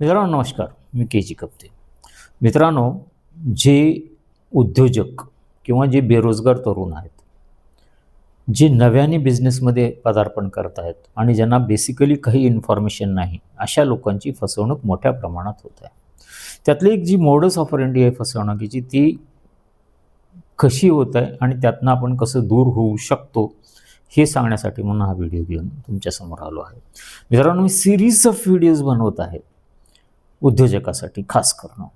मित्रांनो नमस्कार. मी के जी कप्ते. मित्रांनो जे उद्योजक किंवा जे बेरोजगार तरुण आहेत जे नव्याने बिझनेसमध्ये पदार्पण करत आहेत आणि ज्यांना बेसिकली काही इन्फॉर्मेशन नाही अशा लोकांची फसवणूक मोठ्या प्रमाणात होत आहे. त्यातली एक जी मोडस ऑफर इंडिया आहे फसवणुकीची ती कशी होत आहे आणि त्यातनं आपण कसं दूर होऊ शकतो हे सांगण्यासाठी म्हणून हा व्हिडिओ घेऊन तुमच्यासमोर आलो आहे. मित्रांनो मी सिरीज ऑफ व्हिडिओज बनवत आहे. उद्योजकासाठी खास करणं.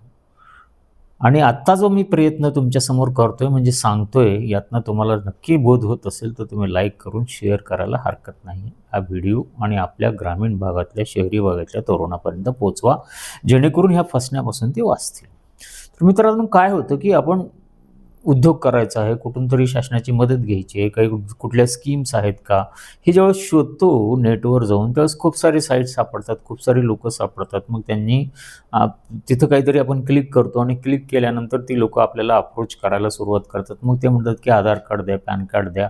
आणि आत्ता जो मी प्रयत्न तुमच्यासमोर करतोय म्हणजे सांगतोय यातनं तुम्हाला नक्की बोध होत असेल तर तुम्ही लाईक करून शेअर करायला हरकत नाही. हा व्हिडिओ आणि आपल्या ग्रामीण भागातल्या शहरी भागातल्या तरुणापर्यंत पोचवा जेणेकरून ह्या फसण्यापासून ते वाचतील. तर मित्रांनो काय होतं की आपण उद्योग करायचा आहे कुठून तरी शासनाची मदत घ्यायची आहे काही कुठल्या स्कीम्स आहेत का? हे जेव्हा शोधतो नेटवर जाऊन त्यावेळेस खूप सारे साईट्स सापडतात खूप सारे लोक सापडतात. मग त्यांनी तिथं काहीतरी आपण क्लिक करतो आणि क्लिक केल्यानंतर ती लोक आपल्याला अप्रोच करायला सुरुवात करतात. मग ते म्हणतात की आधार कार्ड द्या पॅन कार्ड द्या.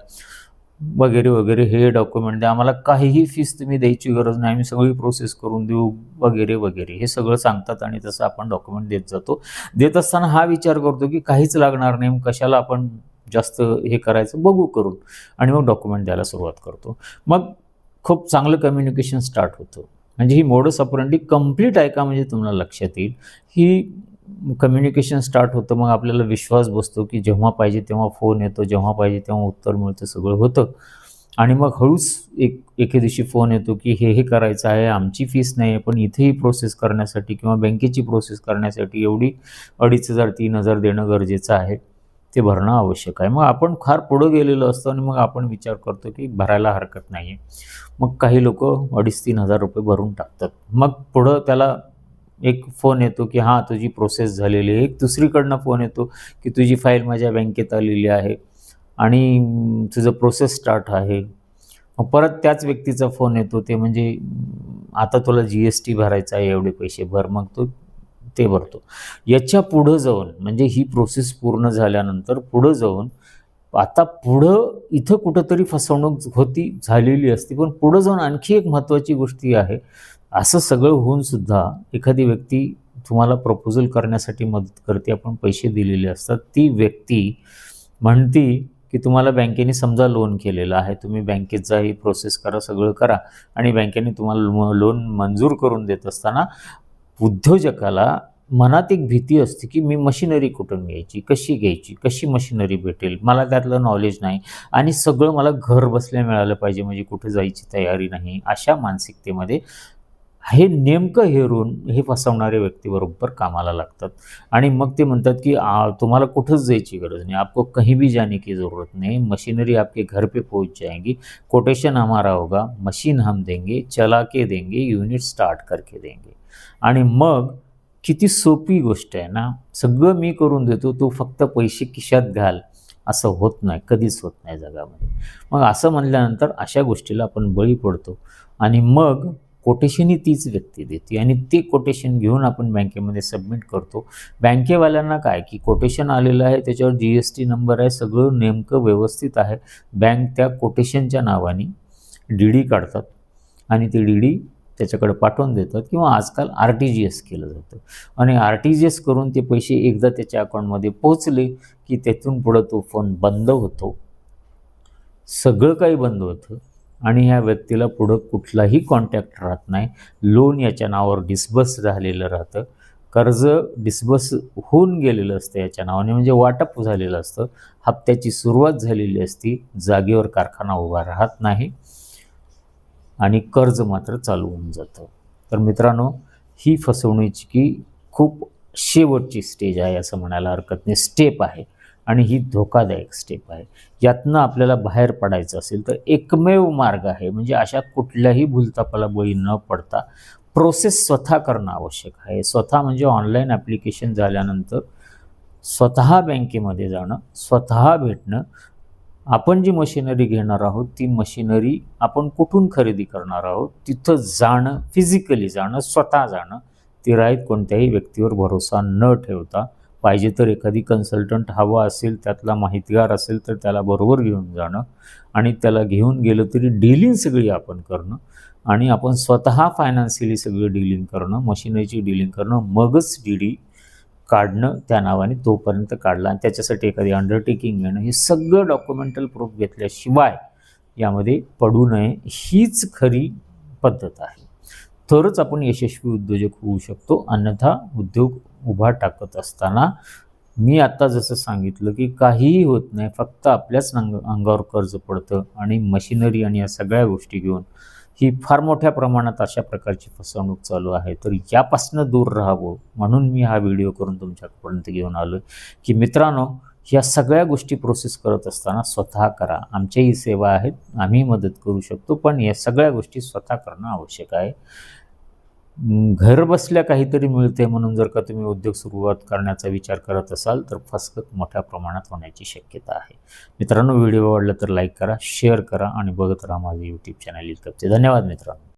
वगैरे वगैरे हे डॉक्युमेंट द्या. आम्हाला काहीही फीस तुम्ही द्यायची गरज नाही. आम्ही सगळी प्रोसेस करून देऊ वगैरे वगैरे. हे सगळं सांगतात आणि तसं आपण डॉक्युमेंट देत जातो. देत असताना हा विचार करतो की काहीच लागणार नाही. कशाला आपण जास्त हे करायचं? बघू करून. आणि मग डॉक्युमेंट द्यायला सुरुवात करतो. मग खूप चांगलं कम्युनिकेशन स्टार्ट होतं. म्हणजे ही मोडस अपरंडी कंप्लीट आहे का म्हणजे तुम्हाला लक्षात येईल? ही कम्युनिकेशन स्टार्ट होतं मग आपल्याला विश्वास बसतो की जेव्हा पाहिजे तेव्हा फोन येतो जेव्हा पाहिजे तेव्हा उत्तर मिळतं सगळं होतं. आणि मग हळूच एक एके दिवशी फोन येतो की हे हे करायचं आहे आमची फीस नाही आहे पण इथेही प्रोसेस करण्यासाठी किंवा बँकेची प्रोसेस करण्यासाठी एवढी अडीच हजार तीन हजार देणं गरजेचं आहे ते भरणं आवश्यक आहे. मग आपण फार पुढं गेलेलो असतो आणि मग आपण विचार करतो की भरायला हरकत नाही आहे मग काही लोक अडीच तीन हजार रुपये भरून टाकतात. मग पुढं त्याला एक फोन येतो की हां तुझी प्रोसेस झालेली आहे. एक दुसरीकडनं फोन येतो की तुझी फाईल माझ्या बँकेत आलेली आहे आणि तुझं प्रोसेस स्टार्ट आहे. मग परत त्याच व्यक्तीचा फोन येतो ते म्हणजे आता तुला जी एस टी भरायचा आहे एवढे पैसे भर. मग तो ते भरतो. याच्या पुढं जाऊन म्हणजे ही प्रोसेस पूर्ण झाल्यानंतर पुढं जाऊन आता पुढं इथं कुठंतरी फसवणूक होती झालेली असती पण पुढं जाऊन आणखी एक महत्त्वाची गोष्टी आहे असं सगळं होऊन सुद्धा एखादी व्यक्ती तुम्हाला प्रपोजल करण्यासाठी मदत करते आपण पैसे दिलेले असतात. ती व्यक्ती म्हणती की तुम्हाला बँकेने समजा लोन केलेलं आहे तुम्ही बँकेत जा ही प्रोसेस करा सगळं करा. आणि बँकेने तुम्हाला लोन मंजूर करून देत असताना उद्योजकाला मनात एक भीती असते की मी मशिनरी कुठून घ्यायची कशी घ्यायची कशी मशिनरी भेटेल? मला त्यातलं नॉलेज नाही. आणि सगळं मला घर बसल्या मिळालं पाहिजे म्हणजे कुठे जायची तयारी नाही. अशा मानसिकतेमध्ये हे नेमकं हेरून हे फसवणारे व्यक्तीबरोबर कामाला लागतात. आणि मग ते म्हणतात की आ, तुम्हाला कुठंच जायची गरज नाही. आपको कहीं भी जाने की ज़रूरत नहीं. मशीनरी आपके घर पे पहुंच जाएंगी. कोटेशन हमारा होगा. मशीन हम देंगे. चला के देंगे. युनिट स्टार्ट करके देंगे. आणि मग किती सोपी गोष्ट आहे ना. सगळं मी करून देतो. तू फक्त पैसे खिशात घाल. असं होत नाही. कधीच होत नाही जगामध्ये. मग असं म्हणल्यानंतर अशा गोष्टीला आपण बळी पडतो. आणि मग कोटेशनही तीच व्यक्ती देते. आणि ते कोटेशन घेऊन आपण बँकेमध्ये सबमिट करतो. बँकेवाल्यांना काय की कोटेशन आलेलं आहे त्याच्यावर जी एस टी नंबर आहे सगळं नेमकं व्यवस्थित आहे. बँक त्या कोटेशनच्या नावाने डी डी काढतात. आणि ती डी डी त्याच्याकडे पाठवून देतात. किंवा आजकाल आर टी जी एस केलं जातं. आणि आर टी जी एस करून ते पैसे एकदा त्याच्या अकाउंटमध्ये पोचले की तेथून पुढं तो फोन बंद होतो. सगळं काही बंद होतं. आणि ह्या व्यक्तीला पुढं कुठलाही कॉन्टॅक्ट राहत नाही. लोन याच्या नावावर डिस्बस झालेलं राहतं. कर्ज डिस्बस होऊन गेलेलं असतं याच्या नावाने म्हणजे वाटप झालेलं असतं. हप्त्याची सुरुवात झालेली असती जागेवर कारखाना उभा राहत नाही आणि कर्ज मात्र चालू होऊन जातं. तर मित्रांनो ही फसवणुकीची खूप शेवटची स्टेज आहे असं म्हणायला हरकत नाही. स्टेप आहे. आणि ही धोकादायक स्टेप आहे. यातनं आपल्याला बाहेर पडायचं असेल तर एकमेव मार्ग आहे म्हणजे अशा कुठल्याही भूलतापाला बळी न पडता प्रोसेस स्वतः करणं आवश्यक आहे. स्वतः म्हणजे ऑनलाईन ॲप्लिकेशन झाल्यानंतर स्वतः बँकेमध्ये जाणं स्वतः भेटणं. आपण जी मशिनरी घेणार आहोत ती मशिनरी आपण कुठून खरेदी करणार आहोत तिथं जाणं फिजिकली जाणं स्वतः जाणं ती राहीत कोणत्याही व्यक्तीवर भरोसा न ठेवता पाहिजे तर एखादी कन्सल्टंट हवा असेल त्यातला माहितगार असेल तर त्याला बरोबर घेऊन जाणं आणि त्याला घेऊन गेलं तरी डीलिंग सगळी आपण करणं आणि आपण स्वतः फायनान्शियली सगळं डीलिंग करणं मशिनरीची डीलिंग करणं मगच डी डी काढणं त्या नावाने तोपर्यंत काढला आणि त्याच्यासाठी एखादी अंडरटेकिंग घेणं हे सगळं डॉक्युमेंटल प्रूफ घेतल्याशिवाय यामध्ये पडू नये हीच खरी पद्धत आहे. तरच आपण यशस्वी उद्योजक होऊ शकतो. अन्यथा उद्योग उभा टाकत असताना मी आत्ता जसं सांगितलं की काहीही होत नाही फक्त आपल्याच अंग अंगावर कर्ज पडतं आणि मशिनरी आणि या सगळ्या गोष्टी घेऊन ही फार मोठ्या प्रमाणात अशा प्रकारची फसवणूक चालू आहे. तर यापासनं दूर राहावं म्हणून मी हा व्हिडिओ करून तुमच्यापर्यंत घेऊन आलो की मित्रांनो या सगळ्या गोष्टी प्रोसेस करत असताना स्वतः करा. आमच्याही सेवा आहेत आम्ही मदत करू शकतो पण या सगळ्या गोष्टी स्वतः करणं आवश्यक आहे. घर बसल्या काहीतरी मिळते म्हणून जर का तुम्ही उद्योग सुरुवात करण्याचा विचार करत असाल तर फसकत मोठ्या प्रमाणात होण्याची शक्यता आहे. मित्रांनो व्हिडिओ आवडला तर लाईक करा शेअर करा आणि बघत राहा माझं यूट्यूब चॅनल इतकं धन्यवाद मित्रांनो.